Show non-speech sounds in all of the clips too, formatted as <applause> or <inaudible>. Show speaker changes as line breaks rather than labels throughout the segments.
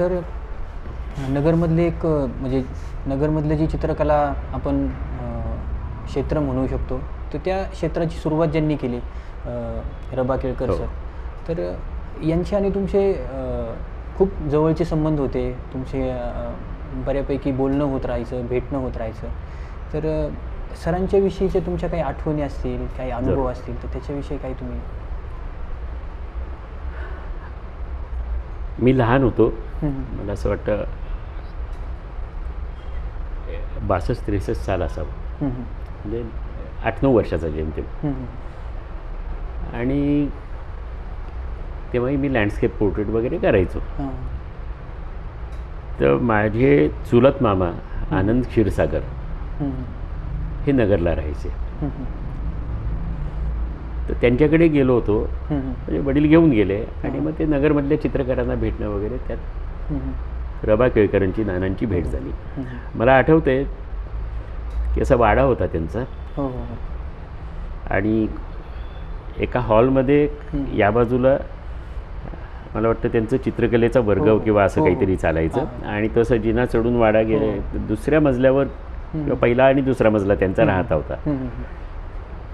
Sir नगरमधले एक म्हणजे नगरमधले जी चित्रकला आपण क्षेत्र म्हणू शकतो तर त्या क्षेत्राची सुरुवात ज्यांनी केली रबा केळकर
हो.
सर तर यांचे आणि तुमचे खूप जवळचे संबंध होते तुमचे बऱ्यापैकी बोलणं होत राहायचं भेटणं होत राहायचं तर सरांच्या विषयीच्या तुमच्या काही आठवणी असतील काही अनुभव. असतील तर त्याच्याविषयी काही तुम्ही
मी लहान होतो. मला असं वाटतं बासष्ट त्रेसष्ट साल असावं. म्हणजे आठ नऊ वर्षाचा जेमतेम आणि तेव्हाही मी लँडस्केप पोर्ट्रेट वगैरे करायचो. तर माझे चुलत मामा आनंद क्षीरसागर हे नगरला राहायचे. तर त्यांच्याकडे गेलो होतो. म्हणजे वडील घेऊन गेले आणि मग ते नगरमधल्या चित्रकारांना भेटणं वगैरे त्यात रबा केळकरांची नानांची भेट झाली. मला आठवतंय की असा वाडा होता त्यांचा
हो हो हो
आणि एका हॉलमध्ये. या बाजूला मला वाटतं त्यांचं चित्रकलेचा वर्ग किंवा असं काहीतरी. चालायचं. आणि तसं जिना चढून वाडा गेले दुसऱ्या मजल्यावर किंवा पहिला आणि दुसरा मजला त्यांचा राहता होता.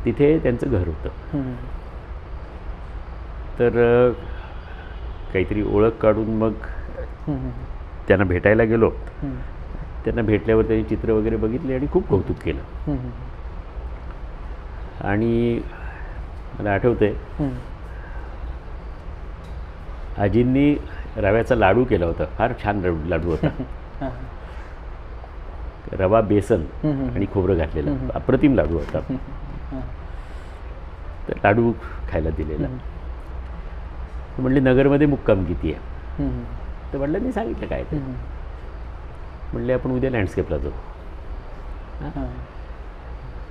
तिथे त्यांचं घर होतं. तर काहीतरी ओळख काढून मग. त्यांना भेटायला गेलो. त्यांना भेटल्यावर त्यांनी चित्र वगैरे बघितले आणि खूप कौतुक केलं. आणि मला आठवतंय. आजींनी रव्याचा लाडू केला होता फार छान लाडू लाडू होता. <laughs> रवा बेसन. आणि खोबरं घातलेलं. अप्रतिम लाडू होता. तर लाडू खायला दिलेला. म्हणले नगरमध्ये मुक्काम किती आहे. तर वडिलांनी सांगितलं काय ते. म्हणले आपण उद्या लँडस्केपला जाऊ.
हां.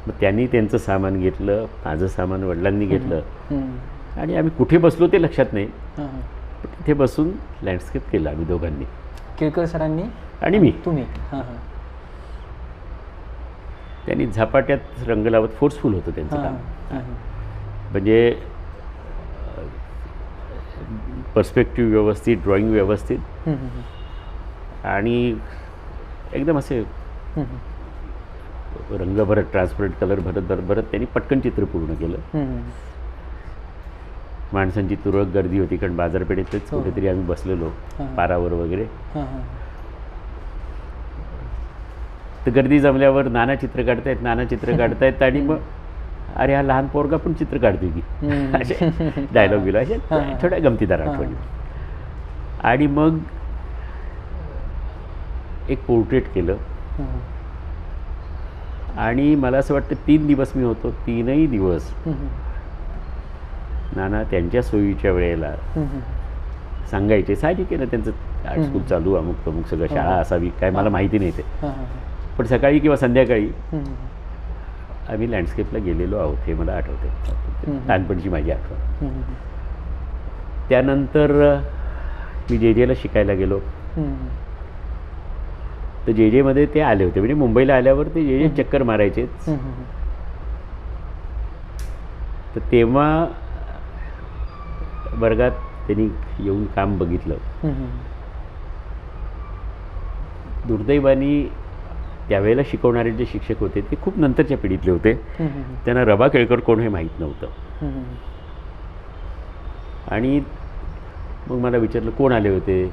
मग त्यांनी त्यांचं सामान घेतलं माझं सामान वडिलांनी घेतलं. आणि आम्ही कुठे बसलो ते लक्षात नाही. तिथे बसून लँडस्केप केलं आम्ही दोघांनी.
केळकर सरांनी?
आणि मी.
तुम्ही?
त्यांनी झपाट्यात रंग लावत फोर्सफुल होतं त्यांचं. काम. म्हणजे पर्स्पेक्टिव्ह व्यवस्थित ड्रॉइंग व्यवस्थित. आणि एकदम असे. रंग भरत ट्रान्सपरंट कलर भरत भरत भरत त्यांनी पटकन चित्र पूर्ण केलं. माणसांची तुरळक गर्दी होती कारण बाजारपेठेतच
हो.
कुठेतरी आम्ही बसलेलो
हां.
पारावर वगैरे
हां. हां.
तर गर्दी जमल्यावर नाना चित्र काढतायत नाना चित्र काढतायत आणि मग अरे हा लहान पोरगा पण चित्र काढतोय की. असे डायलॉग बिलो असे. थोड्या गमतीदार. आठवणी आणि मग एक पोर्ट्रेट केलं. आणि मला असं वाटतं तीन दिवस मी होतो तीनही दिवस. नाना त्यांच्या सोयीच्या वेळेला. सांगायचे साहजिक आहे ना त्यांचं आर्ट. स्कूल चालू अमुक तमुक सगळं. शाळा असावी काय मला. माहिती नाही ते. पण सकाळी किंवा संध्याकाळी. आम्ही लँडस्केपला गेलेलो आहोत हे मला आठवते. लहानपणची माझी आठवण. त्यानंतर मी जे जेला शिकायला गेलो. तर जे जेमध्ये ते आले होते म्हणजे मुंबईला आल्यावर ते जे जे चक्कर मारायचे. तर तेव्हा वर्गात त्यांनी येऊन काम बघितलं. दुर्दैवाने त्यावेळेला शिकवणारे जे शिक्षक होते ते खूप नंतरच्या पिढीतले होते. त्यांना रबा केळकर कोण हे माहीत नव्हतं. आणि मग मला विचारलं कोण आले होते.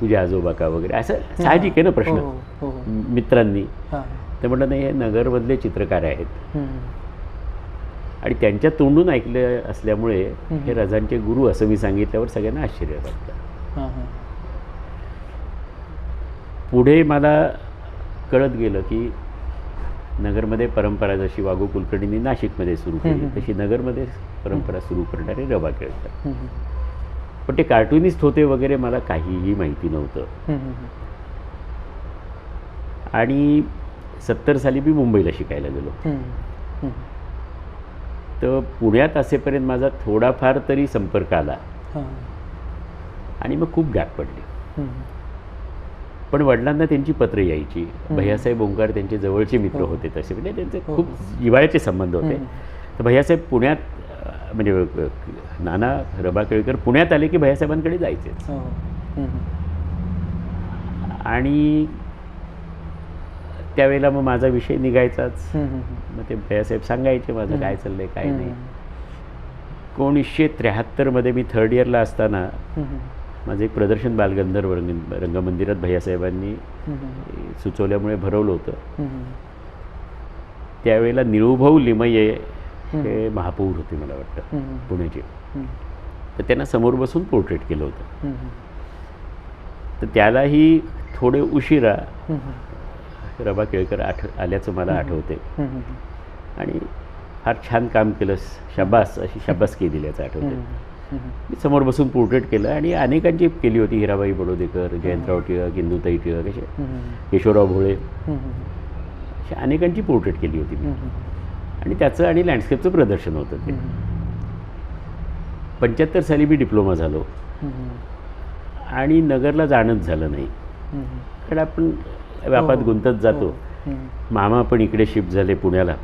तुझे आजोबा का वगैरे असं साहजिक आहे ना प्रश्न
हो, हो, हो.
मित्रांनी. ते म्हटलं नाही हे नगरमधले चित्रकार आहेत. आणि त्यांच्या तोंडून ऐकले असल्यामुळे. हे रजांचे गुरु असं मी सांगितल्यावर सगळ्यांना आश्चर्य वाटलं
हां. हां.
पुढे मला कळत गेलं की नगरमध्ये परंपरा जशी वागू कुलकर्णींनी नाशिकमध्ये सुरू केली. तशी नगरमध्ये परंपरा सुरू करणारे केळकर
हम्म.
पण ते कार्टुनिस्ट होते वगैरे मला काहीही माहिती नव्हतं. आणि सत्तर साली मी मुंबईला शिकायला गेलो. तर पुण्यात असेपर्यंत माझा थोडाफार तरी संपर्क आला. आणि मग खूप गाठ पडली. पण वडिलांना त्यांची पत्र यायची भैयासाहेब ओंकार त्यांचे जवळचे मित्र
हो.
होते तसे म्हणजे त्यांचे
हो,
खूप. जिव्हाळ्याचे संबंध होते. तर भैयासाहेब पुण्यात म्हणजे नाना रबा केळकर पुण्यात आले की भैयासाहेबांकडे जायचे
हो.
आणि त्यावेळेला मग माझा विषय निघायचाच मग ते भैयासाहेब सांगायचे माझं. काय चाललंय काय. नाही एकोणीसशे त्र्याहत्तरमध्ये मी थर्ड इयरला असताना. माझं एक प्रदर्शन बालगंधर्व रंग रंगमंदिरात भैयासाहेबांनी सुचवल्यामुळे भरवलं होतं. त्यावेळेला निळूभाऊ लिमये. हे महापौर होते मला वाटतं पुण्याचे तर त्यांना समोर बसून पोर्ट्रेट केलं होतं. तर त्यालाही थोडे उशिरा रबा केळकर आठ आल्याचं मला आठवते. आणि फार छान काम केलं शाबास अशी शाबासकी दिल्याचं आठवते. मी समोर बसून पोर्ट्रेट केलं आणि अनेकांची केली होती हिराबाई बडोदेकर जयंतराव टिळक इंदुताई टिळक असे केशवराव भोळे. अशा अनेकांची पोर्ट्रेट केली होती मी. आणि त्याचं आणि लँडस्केपचं प्रदर्शन होतं ते. पंच्याहत्तर साली मी डिप्लोमा झालो. आणि नगरला जाणंच झालं नाही. कारण आपण व्यापात
हो,
गुंतत जातो.
हो.
मामा पण इकडे शिफ्ट झाले पुण्याला.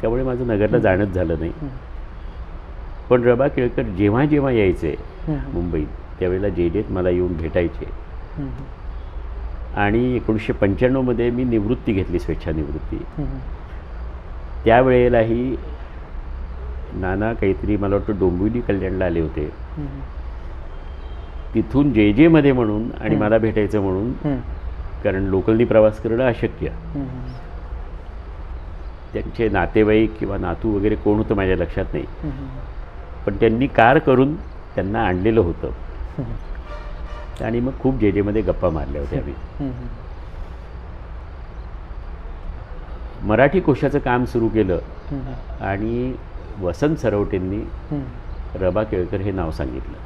त्यामुळे माझं नगरला जाणंच झालं नाही. पण रबा केळकर जेव्हा जेव्हा यायचे मुंबईत त्यावेळेला जे जेत मला येऊन भेटायचे. आणि एकोणीसशे पंच्याण्णवमध्ये मी निवृत्ती घेतली स्वेच्छानिवृत्ती त्यावेळेलाही नाना काहीतरी मला वाटतं डोंबिवली कल्याणला आले होते. तिथून जे जेमध्ये म्हणून आणि. मला भेटायचं म्हणून कारण लोकलनी प्रवास करणं अशक्य. त्यांचे नातेवाईक किंवा नातू वगैरे कोण होतं माझ्या लक्षात नाही. पण त्यांनी कार करून त्यांना आणलेलं होतं. <laughs> आणि मग खूप जे जेमध्ये गप्पा मारल्या होत्या आम्ही. <laughs> मराठी कोशाचं काम सुरू केलं आणि वसंत सरवटेंनी रबा केळकर हे नाव सांगितलं.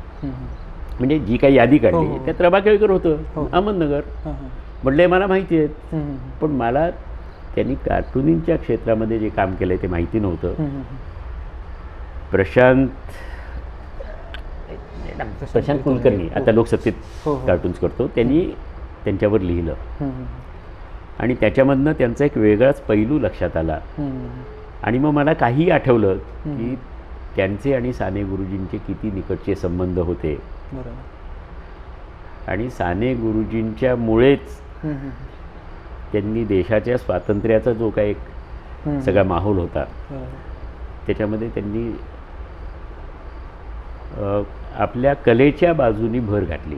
म्हणजे जी काही यादी
हो,
काढली
हो.
त्यात रबा केळकर
हो.
होतं अहमदनगर.
हा, हा.
म्हटलं मला माहिती आहेत. पण मला त्यांनी कार्टुनिंगच्या क्षेत्रामध्ये जे काम केलं ते माहिती नव्हतं. प्रशांत प्रशांत कुलकर्णी. आता लोकसत्तेत
हो, हो.
कार्टून्स करतो. त्यांनी त्यांच्यावर लिहिलं. आणि त्याच्यामधनं त्यांचा एक वेगळाच पैलू लक्षात आला. आणि मग मला काहीही आठवलं की. त्यांचे आणि साने गुरुजींचे किती निकटचे संबंध होते. आणि साने गुरुजींच्या मुळेच त्यांनी देशाच्या स्वातंत्र्याचा जो काही एक. सगळा माहोल होता. त्याच्यामध्ये त्यांनी आपल्या कलेच्या बाजूनी भर घातली.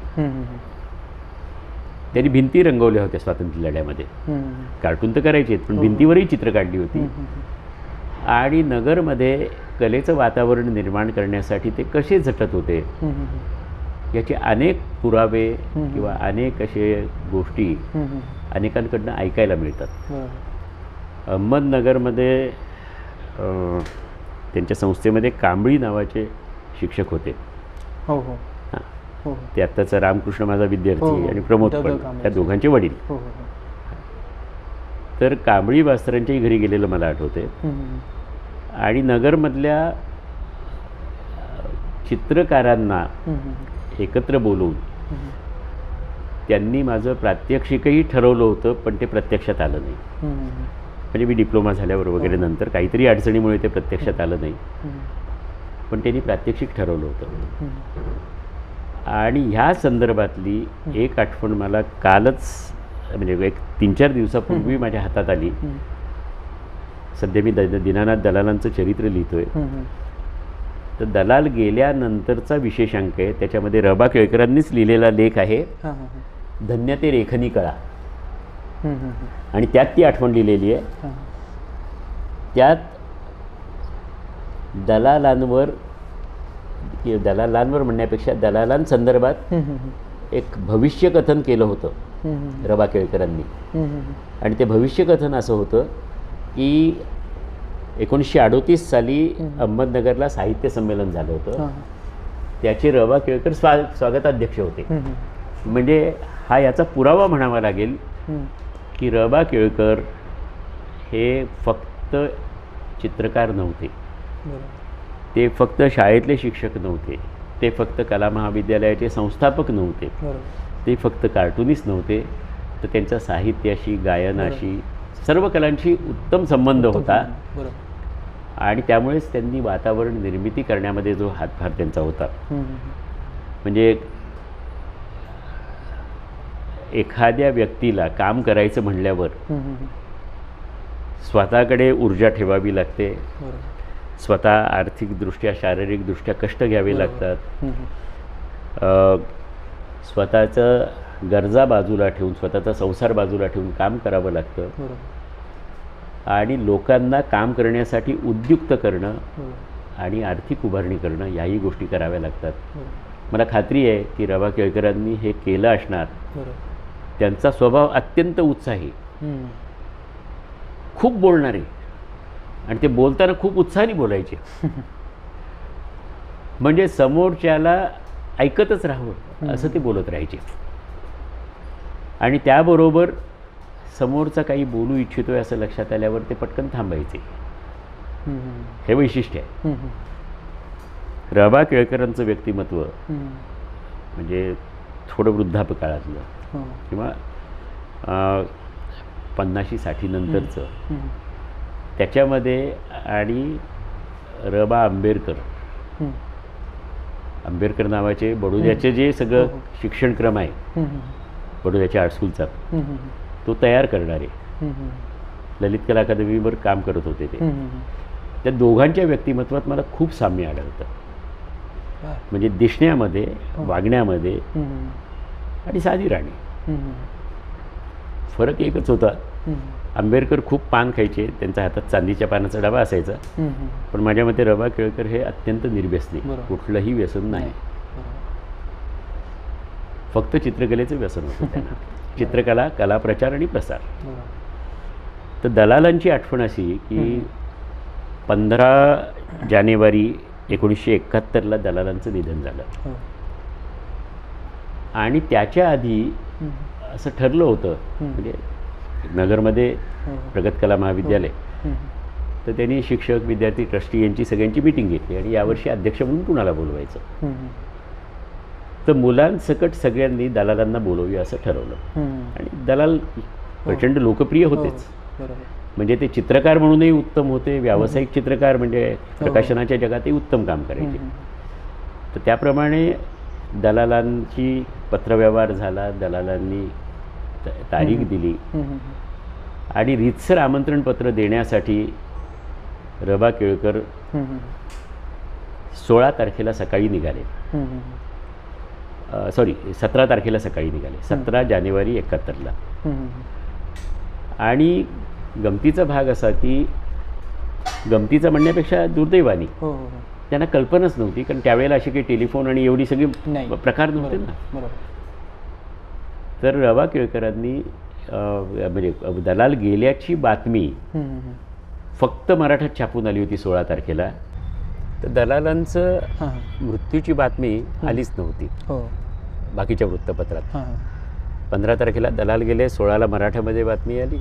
त्यांनी भिंती रंगवल्या होत्या स्वातंत्र्य लढ्यामध्ये. कार्टून तर करायचे पण
हो.
भिंतीवरही चित्र काढली होती. आणि नगरमध्ये कलेचं वातावरण निर्माण करण्यासाठी ते कसे झटत होते? याचे अनेक पुरावे. किंवा अनेक असे गोष्टी. अनेकांकडनं ऐकायला मिळतात.
बरोबर.
अहमदनगरमध्ये त्यांच्या संस्थेमध्ये कांबळी नावाचे शिक्षक होते.
हो हो.
हां.
हो. हो
ते आत्ताचा रामकृष्ण माझा
हो,
विद्यार्थी
हो.
आणि प्रमोद पण. त्या दोघांचे वडील.
हो हो हो.
तर कांबळी मास्तरांच्याही घरी गेलेलं मला आठवते आणि नगरमधल्या चित्रकारांना एकत्र बोलवून त्यांनी माझं प्रात्यक्षिकही ठरवलं होतं पण ते प्रत्यक्षात आलं नाही. म्हणजे मी डिप्लोमा झाल्यावर वगैरे
हो.
नंतर काहीतरी अडचणीमुळे ते प्रत्यक्षात आलं नाही. पण त्यांनी प्रात्यक्षिक ठरवलं होतं. आणि ह्या संदर्भातली एक आठवण मला कालच म्हणजे एक तीन चार दिवसापूर्वी माझ्या हातात आली. सध्या मी दीनानाथ दलालांचं चरित्र लिहितोय. तर दलाल गेल्यानंतरचा विशेषांक आहे त्याच्यामध्ये रबा केळकरांनीच लिहिलेला लेख आहे. धन्य ते रेखनी कळा. आणि त्यात ती आठवण लिहिलेली आहे. त्यात दलालांवर कि- दलालांवर म्हणण्यापेक्षा दलालांसंदर्भात एक भविष्यकथन केलं होतं रबा केळकरांनी. आणि ते भविष्यकथन असं होतं की एकोणीसशे अडोतीस साली. अहमदनगरला साहित्य संमेलन झालं होतं. त्याचे रबा केळकर स्वा स्वागताध्यक्ष होते. म्हणजे हा याचा पुरावा म्हणावा लागेल की रबा केळकर हे फक्त चित्रकार नव्हते. ते फक्त शाळेतले शिक्षक नव्हते. ते फक्त कला महाविद्यालयाचे संस्थापक नव्हते. ते फक्त कार्टुनिस्ट नव्हते. तर त्यांचा साहित्याशी गायनाशी सर्व कलांशी उत्तम संबंध होता. आणि त्यामुळेच त्यांनी वातावरण निर्मिती करण्यामध्ये जो हातभार त्यांचा होता. म्हणजे एखाद्या व्यक्तीला काम करायचं म्हणल्यावर. स्वतःकडे ऊर्जा ठेवावी लागते. स्वतः आर्थिकदृष्ट्या शारीरिकदृष्ट्या कष्ट घ्यावे. लागतात. स्वतःचं गरजा बाजूला ठेवून स्वतःचा संसार बाजूला ठेवून काम करावं लागतं. आणि लोकांना काम करण्यासाठी उद्युक्त करणं
बरोबर
आणि आर्थिक उभारणी करणं याही गोष्टी कराव्या लागतात.
बरोबर
मला खात्री आहे की रवा केळकरांनी हे केलं असणार. त्यांचा स्वभाव अत्यंत उत्साही. खूप बोलणारे. आणि ते बोलताना खूप उत्साहाने बोलायचे <laughs> म्हणजे समोरच्याला ऐकतच राहावं असं ते बोलत राहायचे आणि त्याबरोबर समोरचा काही बोलू इच्छितोय असं लक्षात आल्यावर ते पटकन थांबायचे. हे वैशिष्ट्य आहे. रबा केळकरांचं व्यक्तिमत्व. म्हणजे थोडं वृद्धापकाळातलं
हो.
किंवा पन्नाशी साठी नंतरचं. त्याच्यामध्ये आणि रबा आंबेडकर. आंबेडकर नावाचे बडोद्याचे जे सगळं
हो, हो.
शिक्षणक्रम आहे बडोद्याच्या आर्ट स्कूलचा. तो तयार करणारे. ललित कला अकादमीवर काम करत होते ते. त्या दोघांच्या व्यक्तिमत्वात मला खूप साम्य आढळतं. म्हणजे दिसण्यामध्ये
हो.
वागण्यामध्ये. आणि साधी
हम्म.
फरक एकच होता. आंबेडकर खूप पान खायचे त्यांच्या हातात चांदीच्या पानाचा डबा असायचा. पण माझ्या मते रबा केळकर हे अत्यंत निर्व्यसनी. कुठलंही व्यसन नाही. फक्त चित्रकलेचं व्यसन होतं त्यांना <laughs> चित्रकला कला प्रचार आणि प्रसार. तर दलालांची आठवण अशी की. पंधरा जानेवारी एकोणीसशे एकाहत्तरला दलालांचं निधन झालं
हो.
आणि त्याच्या आधी. असं ठरलं होतं. म्हणजे नगरमध्ये
हो.
प्रगत कला महाविद्यालय
हम्म.
तर त्यांनी शिक्षक विद्यार्थी ट्रस्टी यांची सगळ्यांची मिटिंग घेतली आणि यावर्षी अध्यक्ष म्हणून कुणाला बोलवायचं. तर मुलांसकट सगळ्यांनी दलालांना बोलवूया असं ठरवलं. आणि दलाल प्रचंड लोकप्रिय होतेच
हो.
म्हणजे ते चित्रकार म्हणूनही उत्तम होते व्यावसायिक चित्रकार म्हणजे प्रकाशनाच्या जगातही उत्तम काम करायचे. तर त्याप्रमाणे दलालांची पत्रव्यवहार झाला दलालांनी तारीख. दिली. आणि रितसर आमंत्रणपत्र देण्यासाठी रबा केळकर. सोळा तारखेला सकाळी निघाले. सॉरी सतरा तारखेला सकाळी निघाले सतरा जानेवारी एकाहत्तरला. आणि गमतीचा भाग असा की गमतीचा म्हणण्यापेक्षा दुर्दैवानी
हो हो हो.
त्यांना कल्पनाच नव्हती कारण त्यावेळेला अशी काही टेलिफोन आणि एवढी सगळी प्रकार नव्हते. ना
बरोबर
तर रवा केळकरांनी म्हणजे दलाल गेल्याची बातमी. फक्त मराठात छापून आली होती सोळा तारखेला तर दलालांचं मृत्यूची बातमी आलीच नव्हती
हो
बाकीच्या वृत्तपत्रात पंधरा तारखेला दलाल गेले सोळाला मराठामध्ये बातमी आली.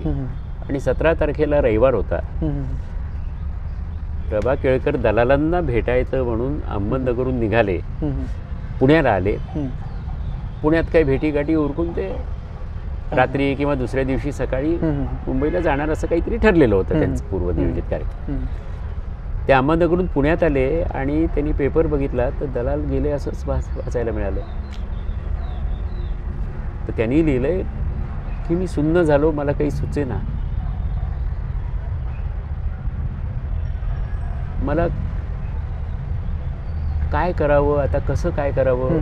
आणि सतरा तारखेला रविवार होता. रबा केळकर दलालांना भेटायचं म्हणून अहमदनगरहून निघाले. पुण्याला आले. पुण्यात काही भेटीगाठी उरकून ते रात्री किंवा दुसऱ्या दिवशी सकाळी. मुंबईला जाणार असं काहीतरी ठरलेलं होतं. त्यांचं पूर्वनियोजित कार्यक्रम
हम्म.
ते अहमदनगरहून पुण्यात आले आणि त्यांनी पेपर बघितला तर दलाल गेले असंच वाच वाचायला मिळालं तर त्यांनी लिहिलंय की मी सुन्न झालो मला काही सुचेना मला काय करावं आता कसं काय करावं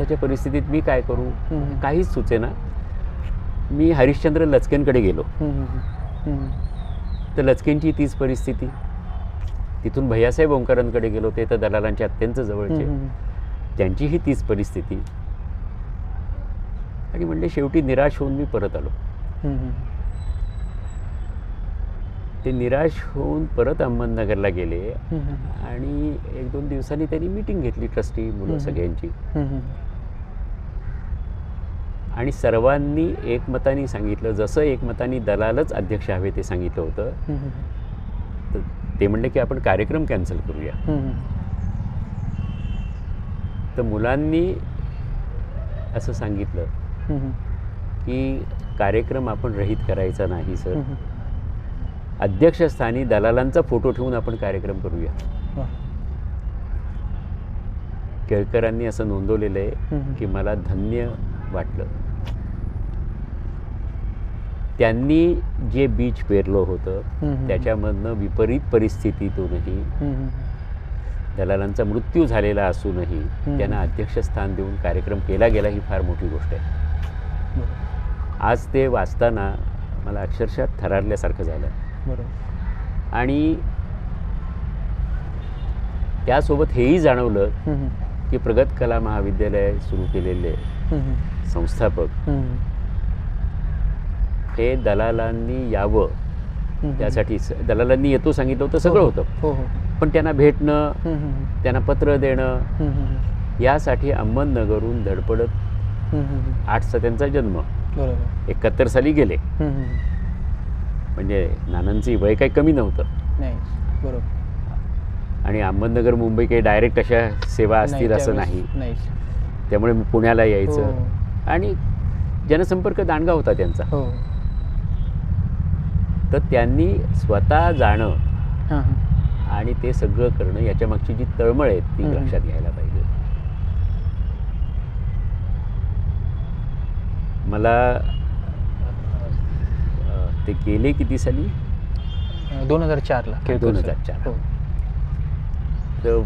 आताच्या परिस्थितीत मी काय करू. काहीच सुचेना मी हरिश्चंद्र लचकेंकडे गेलो. तर लचकेंची तीच परिस्थिती तिथून भैयासाहेब ओंकारांकडे गेलो ते तर दलालांच्या अत्यंत जवळचे. त्यांचीही तीच परिस्थिती आणि म्हणजे शेवटी निराश होऊन मी परत आलो. ते निराश होऊन परत अहमदनगरला गेले. आणि एक दोन दिवसांनी त्यांनी मिटिंग घेतली ट्रस्टी मुलं. सगळ्यांची. आणि सर्वांनी एकमताने सांगितलं जसं एकमताने दलालच अध्यक्ष हवे ते सांगितलं होतं. तर ते म्हणले की आपण कार्यक्रम कॅन्सल करूया. तर मुलांनी असं सांगितलं. की कार्यक्रम आपण रहित करायचा नाही सर. अध्यक्षस्थानी दलालांचा फोटो ठेवून आपण कार्यक्रम करूया. केळकरांनी असं नोंदवलेलं आहे. की मला धन्य वाटलं त्यांनी जे बीज पेरलं होतं. त्याच्यामधनं विपरीत परिस्थितीतूनही. दलालांचा मृत्यू झालेला असूनही त्यांना अध्यक्षस्थान देऊन कार्यक्रम केला गेला ही फार मोठी गोष्ट आहे आज ते वाचताना मला अक्षरशः थरारल्यासारखं झालं आणि त्यासोबत हेही जाणवलं. की प्रगत कला महाविद्यालय सुरू केलेले. संस्थापक हे दलालांनी यावं. त्यासाठी दलालांनी येतो सांगितलं होतं सगळं
हो,
होतं.
हो हो
पण त्यांना भेटणं. त्यांना पत्र देणं. यासाठी अहमदनगरहून धडपडत. आठचा त्यांचा जन्म. एकाहत्तर साली गेले. म्हणजे नानांची वय काही कमी नव्हतं.
बरोबर.
आणि अहमदनगर मुंबई काही डायरेक्ट अशा सेवा असतील असं नाही. त्यामुळे पुण्याला यायचं. आणि जनसंपर्क दांडगा होता त्यांचा.
हो.
तर त्यांनी स्वतः जाणं आणि ते सगळं करणं याच्या मागची जी तळमळ आहे ती. लक्षात घ्यायला पाहिजे मला ते गेले किती साली
दोन हजार चारला
दोन. हजार चार.
हो
तर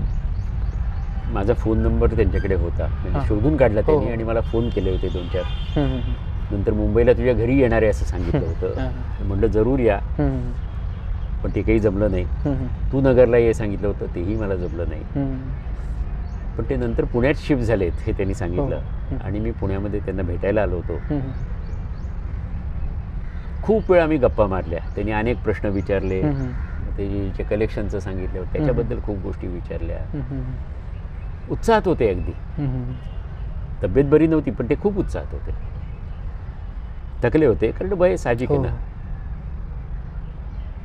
माझा फोन नंबर त्यांच्याकडे होता म्हणजे. शोधून काढला
हो,
त्यांनी
हो.
आणि मला फोन केले होते दोन चार. नंतर मुंबईला तुझ्या घरी येणार आहे असं सांगितलं होतं. <laughs> म्हटलं जरूर या. पण ते काही जमलं नाही. तू नगरला ये सांगितलं होतं तेही मला जमलं नाही. पण ते नंतर पुण्यात शिफ्ट झालेत हे त्यांनी सांगितलं.
हो.
आणि मी पुण्यामध्ये त्यांना भेटायला आलो होतो. खूप वेळ आम्ही गप्पा मारल्या. त्यांनी अनेक प्रश्न विचारले. ते जे कलेक्शनचं सांगितलं त्याच्याबद्दल खूप गोष्टी विचारल्या. उत्साहात होते अगदी. तब्येत बरी नव्हती पण ते खूप उत्साहात होते. थकले होते कारण वय साहजिक आहे
हो.
ना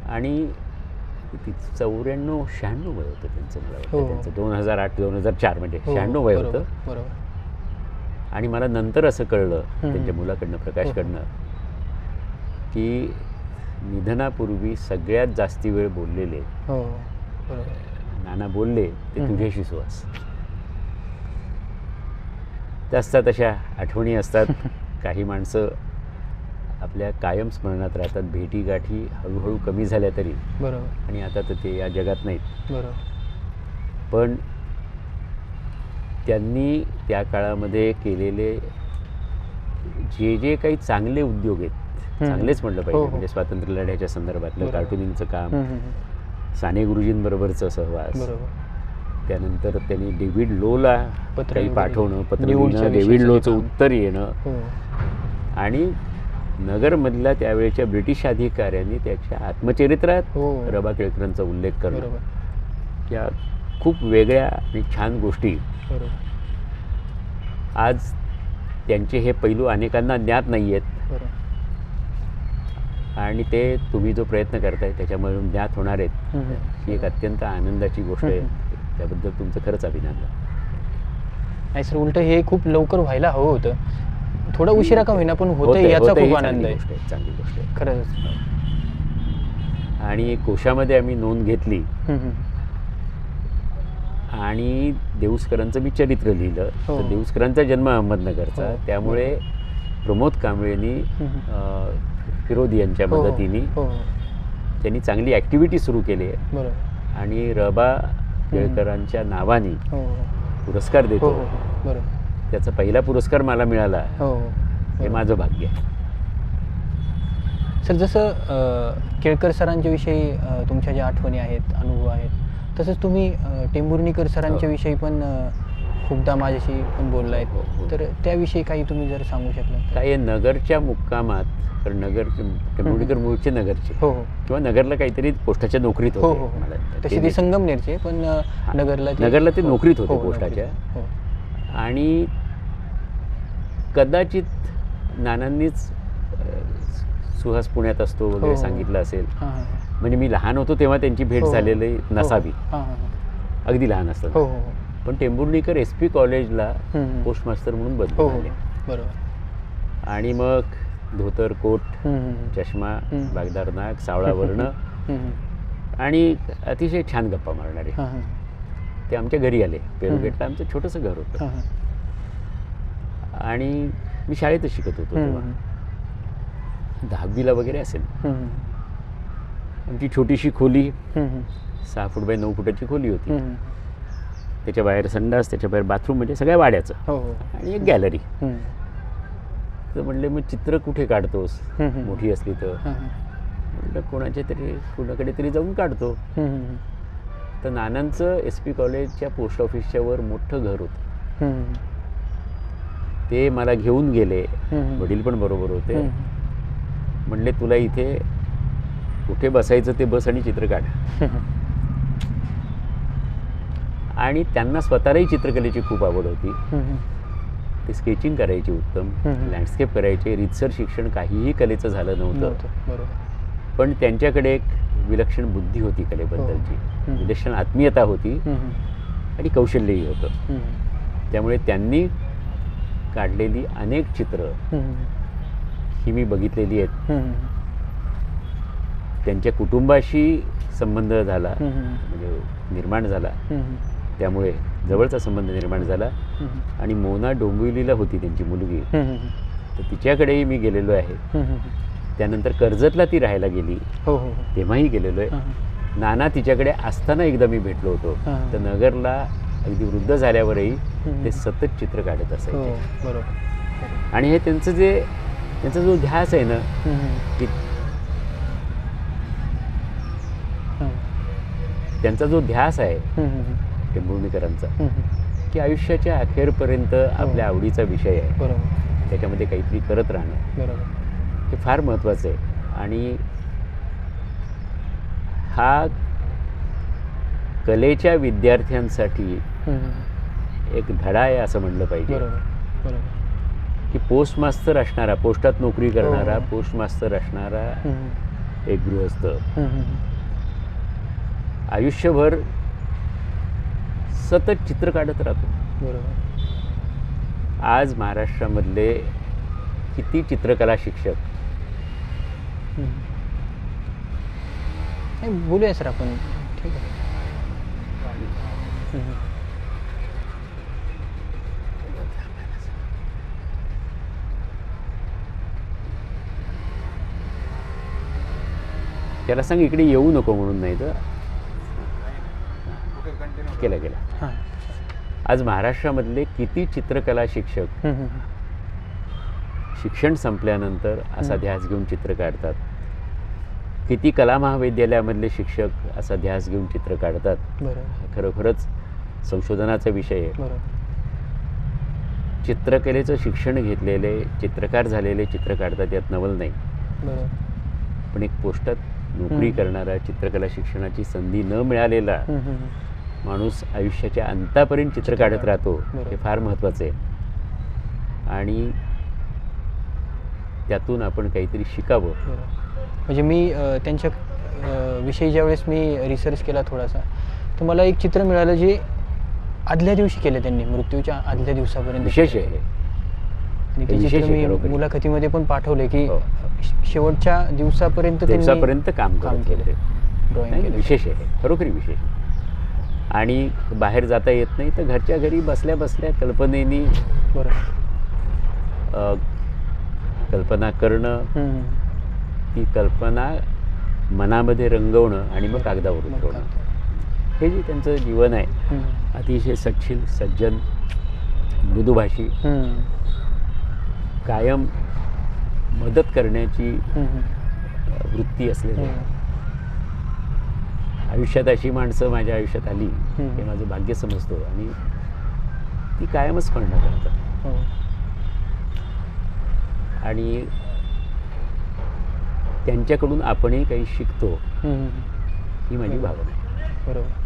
आणि किती चौऱ्याण्णव शहाण्णव वय होतं त्यांचं मला वाटतं
हो.
त्यांचं दोन हजार आठ दोन हजार चार म्हणजे
हो,
शहाण्णव वय होतं
बरोबर
आणि मला नंतर असं कळलं. त्यांच्या मुलाकडनं प्रकाशकडनं की निधनापूर्वी सगळ्यात जास्ती वेळ बोललेले
हो
नाना बोलले ते. तुझ्याशी सुवास त्या असतात अशा आठवणी असतात <laughs> काही माणसं आपल्या कायम स्मरणात राहतात. भेटी गाठी हळूहळू कमी झाल्या तरी.
बरोबर.
आणि आता तर ते या जगात नाहीत.
बरोबर.
पण त्यांनी त्या काळामध्ये केलेले जे जे काही चांगले उद्योग आहेत. चांगलेच म्हटलं
हो,
पाहिजे.
हो.
म्हणजे स्वातंत्र्य लढ्याच्या संदर्भातलं
बरोबर.
कार्टुनिंगचं काम.
हम्म, हम्म,
साने गुरुजींबरोबरचं सहवास.
बरोबर.
त्यानंतर त्यांनी डेव्हिड लोला
पत्र
काही. पाठवणं पत्र
निवडच्या
डेव्हिड
विषयीचं
लोचं
काम.
उत्तर येणं.
हो.
आणि नगरमधल्या त्यावेळेच्या ब्रिटिश अधिकाऱ्यांनी त्याच्या आत्मचरित्रात
हो.
रबा केळकरांचा उल्लेख करणं या खूप वेगळ्या आणि छान गोष्टी आज त्यांचे हे पैलू अनेकांना ज्ञात नाही आहेत आणि ते तुम्ही जो प्रयत्न करताय त्याच्यामधून ज्ञात होणार आहेत. ही एक अत्यंत आनंदाची गोष्ट आहे. त्याबद्दल तुमचं खरंच अभिनंदन.
नाही सर उलट हे खूप लवकर व्हायला हवं होतं. थोडा उशिरा का होईना पण होतं याचा खूप आनंद आहे.
चांगली गोष्ट आहे.
खरंच.
आणि कोशामध्ये आम्ही नोंद घेतली. आणि देऊसकरांचं मी चरित्र लिहिलं.
हो.
तर देऊसकरांचा जन्म अहमदनगरचा.
हो.
त्यामुळे प्रमोद कांबळेंनी फिरोद यांच्या
हो.
मदतीने. त्यांनी चांगली ॲक्टिव्हिटी सुरू केली आहे. आणि रबा केळकरांच्या नावाने पुरस्कार देतो.
बरोबर.
त्याचा पहिला पुरस्कार मला मिळाला
हो हो
हे. माझं भाग्य आहे
सर जसं अ, केळकर सरांच्या विषयी अ, तुमच्या ज्या आठवणी आहेत अनुभव आहेत तसंच तुम्ही अ, टेंभुर्णीकर सरांच्या
हो.
विषयी पण अ, खूपदा माझ्याशी पण बोललायत
हो, हो.
तर त्याविषयी काही तुम्ही जर सांगू शकला
काय आहे, नगरच्या मुक्कामात कारण नगर टेंभुर्णीकर मूळचे नगरचे
हो हो
किंवा नगरला काहीतरी पोस्टाच्या नोकरीत
हो
होते
हो हो.
मला
तशी
ते-
ती संगमनेरचे पण अ,
हा.
नगरला
नगरला ते
हो,
नोकरीत होते
हो,
पोस्टाच्या.
नोकरीत. हो
आणि कदाचित नानांनीच सुहास पुण्यात असतो
हो,
वगैरे
हो.
सांगितलं असेल.
हां हां
म्हणजे मी लहान होतो तेव्हा त्यांची भेट
हो.
झालेली नसावी.
हां हां हां.
अगदी लहान
हो हो हो.
पण टेंभुर्णीकर एस पी कॉलेजला. पोस्ट मास्तर म्हणून
हो
बदलून
हो.
आले
बरोबर.
आणि मग धोतर कोट. चष्मा. बागदार नाक सावळा वर्ण. <laughs> आणि अतिशय छान गप्पा मारणारे.
हां हां.
ते आमच्या घरी आले. पेरुगेटला आमचं छोटंसं घर होतं.
हां हां.
आणि मी शाळेतच शिकत होतो तेव्हा. दहावीला वगैरे असेल. आमची छोटीशी खोली सहा फूट बाय नऊ फुटाची खोली होती. त्याच्या बाहेर संडास त्याच्या बाहेर बाथरूम म्हणजे सगळ्या वाड्याचं.
हो हो.
आणि एक गॅलरी तर म्हणले मग चित्र कुठे काढतोस. मोठी असली तर. म्हटलं कोणाच्या तरी कुणाकडे तरी जाऊन काढतो. तर नानांचं एस पी कॉलेजच्या पोस्ट ऑफिसच्या वर मोठं घर होतं. ते मला घेऊन गेले. वडील पण बरोबर होते. म्हणले तुला इथे कुठे बसायचं ते बस आणि चित्र काढ. <laughs> आणि त्यांना स्वतःलाही चित्रकलेची खूप आवड होती. ते स्केचिंग करायची उत्तम. लँडस्केप करायचे. रितसर शिक्षण काहीही कलेचं झालं नव्हतं. पण त्यांच्याकडे एक विलक्षण बुद्धी होती कलेबद्दलची.
हम्म.
विलक्षण आत्मीयता होती. आणि कौशल्यही होतं. त्यामुळे त्यांनी काढलेली अनेक चित्र ही मी बघितलेली आहेत. त्यांच्या कुटुंबाशी संबंध झाला म्हणजे निर्माण झाला. त्यामुळे जवळचा संबंध निर्माण झाला आणि मोना डोंबिवलीला होती त्यांची मुलगी. तर तिच्याकडेही मी गेलेलो आहे. त्यानंतर कर्जतला ती राहायला गेली.
हो हो हो.
तेव्हाही गेलेलो आहे. नाना तिच्याकडे असताना एकदा मी भेटलो होतो. तर नगरला अगदी वृद्ध झाल्यावरही. ते सतत चित्र काढत
हो
असायचे
बरोबर.
आणि हे त्यांचं जे त्यांचा जो ध्यास आहे ना की
हां.
त्यांचा जो ध्यास आहे टेंभुर्णीकरांचा की आयुष्याच्या अखेरपर्यंत आपल्या आवडीचा विषय आहे.
बरोबर.
त्याच्यामध्ये काहीतरी करत राहणं.
बरोबर.
हे फार महत्त्वाचं आहे. आणि हा कलेच्या विद्यार्थ्यांसाठी एक धडा आहे असं म्हणलं पाहिजे. की पोस्ट मास्तर असणारा पोस्टात नोकरी करणारा
हो.
पोस्ट मास्तर असणारा एक गृहस्थ. आयुष्यभर सतत चित्र काढत राहतो.
बरोबर.
आज महाराष्ट्रामधले किती चित्रकला शिक्षक?
बोलूया सर आपण. ठीक आहे.
त्याला सांग इकडे येऊ नको म्हणून नाही तर. केलं केलं.
हां.
आज महाराष्ट्रामधले किती चित्रकला शिक्षक शिक्षण संपल्यानंतर असा. ध्यास घेऊन चित्र काढतात. किती कला महाविद्यालयामधले शिक्षक असा ध्यास घेऊन चित्र काढतात.
बरोबर.
हा खरोखरच संशोधनाचा विषय आहे.
बरोबर.
चित्रकलेचं शिक्षण घेतलेले चित्रकार झालेले चित्र काढतात यात नवल नाही.
बरोबर.
पण एक पोस्टात नोकरी. करणारा चित्रकला शिक्षणाची संधी न मिळालेला माणूस आयुष्याच्या अंतापर्यंत चित्र काढत राहतो. हे फार महत्त्वाचं आहे आणि त्यातून आपण काहीतरी शिकावं
म्हणजे मी त्यांच्या विषयी ज्यावेळेस मी रिसर्च केला थोडासा तर मला एक चित्र मिळालं जे आदल्या दिवशी केलं त्यांनी मृत्यूच्या आदल्या दिवसापर्यंत
विशेष. आहे
आणि. मुलाखतीमध्ये पण पाठवले की
हो.
शेवटच्या दिवसापर्यंत
दिवसापर्यंत काम
काम केलं ड्रॉइंग
विशेष आहे खरोखरी विशेष आणि बाहेर जाता येत नाही तर घरच्या घरी बसल्या बसल्या कल्पनेनी कल्पना करणं. ती कल्पना मनामध्ये रंगवणं आणि मग कागदावर उतरवणं? हे जे त्यांचं जीवन आहे. अतिशय सच्छील सज्जन मृदुभाषी. कायम मदत करण्याची वृत्ती असलेली आहे. आयुष्यात अशी माणसं माझ्या आयुष्यात आली. हे माझं भाग्य समजतो आणि ती कायमच स्मरणं करतात
हो.
आणि त्यांच्याकडून आपणही काही शिकतो. ही माझी भावना आहे
बरोबर